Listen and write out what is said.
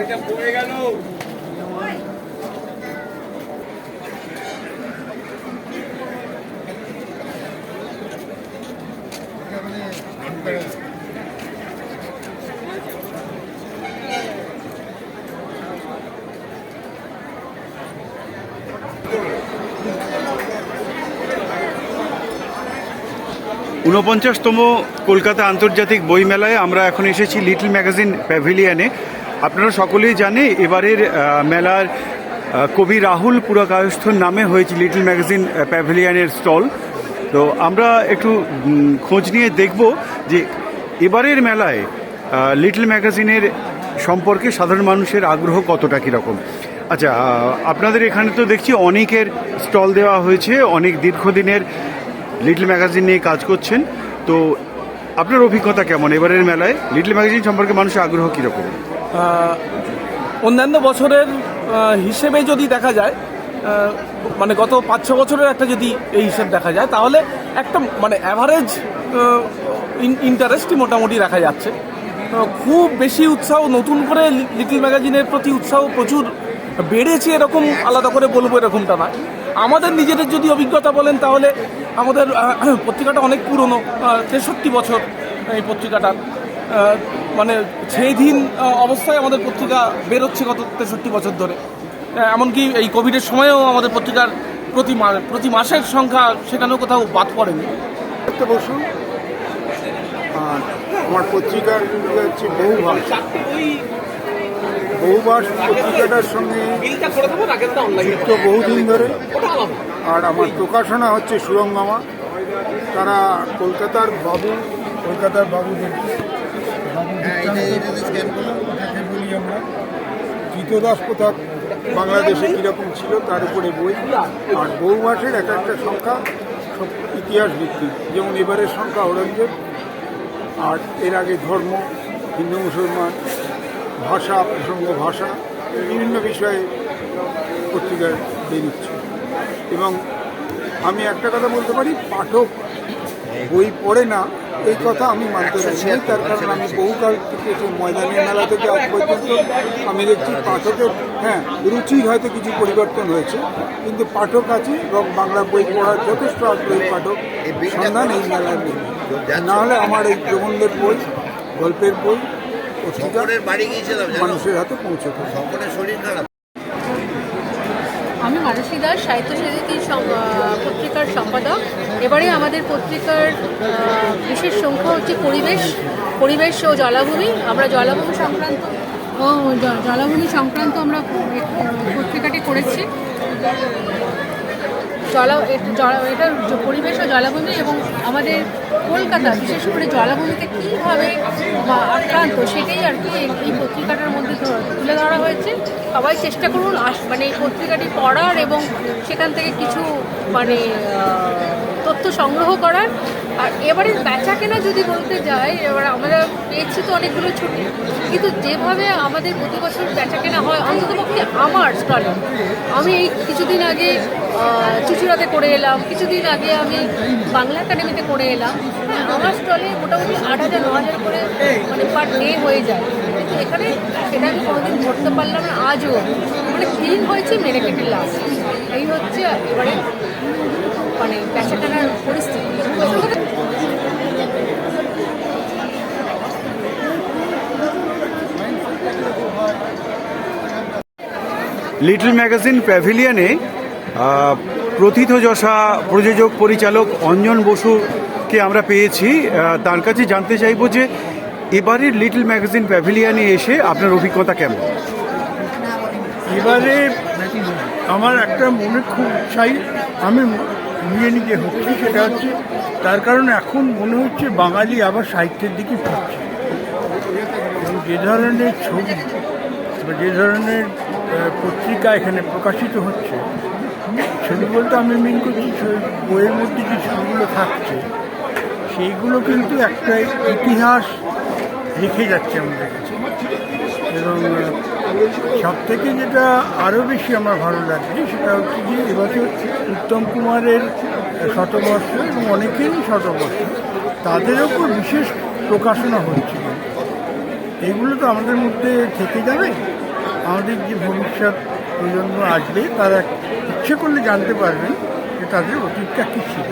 এটা পড়ে গেল। ঊনপঞ্চাশতম কলকাতা আন্তর্জাতিক বইমেলায় আমরা এখন এসেছি লিটল ম্যাগাজিন প্যাভিলিয়ানে। আপনারা সকলেই জানে, এবারের মেলার কবি রাহুল পুরকায়স্থর নামে হয়েছে লিটল ম্যাগাজিন প্যাভিলিয়ানের স্টল। তো আমরা একটু খোঁজ নিয়ে দেখব যে এবারের মেলায় লিটল ম্যাগাজিনের সম্পর্কে সাধারণ মানুষের আগ্রহ কতটা কীরকম? আচ্ছা আপনাদের এখানে তো দেখছি অনেকের স্টল দেওয়া হয়েছে, অনেক দীর্ঘদিনের লিটল ম্যাগাজিন নিয়ে কাজ করছেন। তো আপনার অভিজ্ঞতা কেমন এবারের মেলায়? লিটল ম্যাগাজিন সম্পর্কে মানুষের আগ্রহ কীরকম? অন্যান্য বছরের হিসেবে যদি দেখা যায় মানে গত পাঁচ, ছ বছরের একটা যদি এই হিসেব দেখা যায়, তাহলে একটা মানে অ্যাভারেজ ইন্টারেস্টই মোটামুটি দেখা যাচ্ছে। খুব বেশি উৎসাহ, নতুন করে লিটল ম্যাগাজিনের প্রতি উৎসাহ প্রচুর বেড়েছে এরকম, আলাদা করে বলব এরকমটা নয়। আমাদের নিজেদের যদি অভিজ্ঞতা বলেন, তাহলে আমাদের পত্রিকাটা অনেক পুরনো তেষট্টি বছর এই পত্রিকাটার মানে সেই দিন অবস্থায় আমাদের পত্রিকা বেরোচ্ছে গত তেষট্টি বছর ধরে। এমনকি এই কোভিডের সময়েও আমাদের পত্রিকার প্রতি মা- প্রতি মাসের সংখ্যা সেখানেও কোথাও বাদ পড়েনি। একটা বসু আর আমার পত্রিকার হচ্ছে বহুভাষ বহুভাষ পত্রিকাটার সঙ্গে যুক্ত বহুদিন ধরে। আর আমার প্রকাশনা হচ্ছে সুরঙ্গামা। তারা কলকাতার বাবু কলকাতার বাবুদের। বাবু যাকে বলি আমরা। চিতদাস প্রথাপ বাংলাদেশে কীরকম ছিল তার উপরে বই আর বহুভাষের এক একটা সংখ্যা ইতিহাস ভিত্তিক। যেমন এবারের সংখ্যা ঔরঙ্গজেব, আর এর আগে ধর্ম, হিন্দু, মুসলমান, ভাষা, প্রসঙ্গ ভাষা, বিভিন্ন বিষয়ে পত্রিকার বেরোচ্ছে এবং আমি একটা কথা বলতে পারি, পাঠক বই পড়ে না এই কথা আমি মানতে পারি। তার কারণ আমি বহুকাল থেকে ময়দানি মেলা থেকে আজ পর্যন্ত আমি দেখছি পাঠকের হ্যাঁ রুচির হয়তো কিছু পরিবর্তন হয়েছে। কিন্তু পাঠক আছে এবং বাংলা বই পড়ার যথেষ্ট আগ্রহী পাঠক। সন্ধান এই মেলায় বই না হলে আমার এই প্রবন্ধের বই গল্পের বই বাড়ি গিয়েছিলাম মানুষের হাতে পৌঁছতে শঙ্করের শরীর খারাপ। আমি মানসী দাস, সাহিত্য সাহিত্যী পত্রিকার সম্পাদক। এবারে আমাদের পত্রিকার বিশেষ সংখ্যা হচ্ছে পরিবেশ পরিবেশ ও জলাভূমি। আমরা জলাভূমি সংক্রান্ত, ও জলাভূমি সংক্রান্ত আমরা পত্রিকাটি করেছি। জলা- এটা পরিবেশ ও জলাভূমি এবং আমাদের কলকাতা বিশেষ করে জলাভূমিতে কীভাবে আক্রান্ত, সেটাই আর কি এই- পত্রিকাটার মধ্যে তুলে ধরা হয়েছে। সবাই চেষ্টা করুন মানে এই পত্রিকাটি পড়ার এবং সেখান থেকে কিছু মানে তথ্য সংগ্রহ করার। আর এবারে বেচা কেনা যদি বলতে যাই এবার আমরা পেয়েছি তো অনেকগুলো ছুটি কিন্তু যেভাবে আমাদের প্রতি বছর বেচা কেনা হয়, অন্ততপক্ষে আমার স্টলে, আমি এই কিছুদিন আগে চুচুড়াতে করে এলাম। কিছুদিন আগে আমি বাংলা একাডেমিতে করে এলাম। হ্যাঁ, আমার স্টলে মোটামুটি আট হাজার ন হাজার করে মানে পার ডে হয়ে যায়। কিন্তু এখানে সেটা আমি কোনোদিন ধরতে পারলাম না আজও। মানে দিন হয়েছে মেরে কেটে লাভ। এই হচ্ছে এবারে মানে বেচা কেনার পরিস্থিতি। লিটল ম্যাগাজিন প্যাভিলিয়নে প্রথিতযশা প্রযোজক পরিচালক অঞ্জন বসুকে আমরা পেয়েছি। তার কাছে জানতে চাইব যে এবারের লিটল ম্যাগাজিন প্যাভিলিয়ানে এসে আপনার অভিজ্ঞতা কেমন? এবারে আমার একটা মনে খুব উৎসাহী আমি নিয়ে নিজে হচ্ছি সেটা হচ্ছে, তার কারণ এখন মনে হচ্ছে বাঙালি আবার সাহিত্যের দিকে ফিরছে। যে ধরনের ছবি বা যে ধরনের পত্রিকা এখানে প্রকাশিত হচ্ছে ছবি বলতে আমি মিন করছি বইয়ের মধ্যে যে ছবিগুলো থাকছে, সেইগুলো কিন্তু একটা ইতিহাস রেখে যাচ্ছে আমাদের কাছে। এবং সব থেকে যেটা আরও বেশি আমার ভালো লাগছে সেটা হচ্ছে যে এবছর উত্তম কুমারের শতবর্ষ এবং অনেকেরই শতবর্ষ, তাদের ওপর বিশেষ প্রকাশনা হচ্ছিল এগুলো তো আমাদের মধ্যে থেকে যাবে। আমাদের যে ভবিষ্যৎ প্রজন্ম আসবে, তারা ইচ্ছে করলে জানতে পারবেন যে তাদের অতীতটা কী ছিল।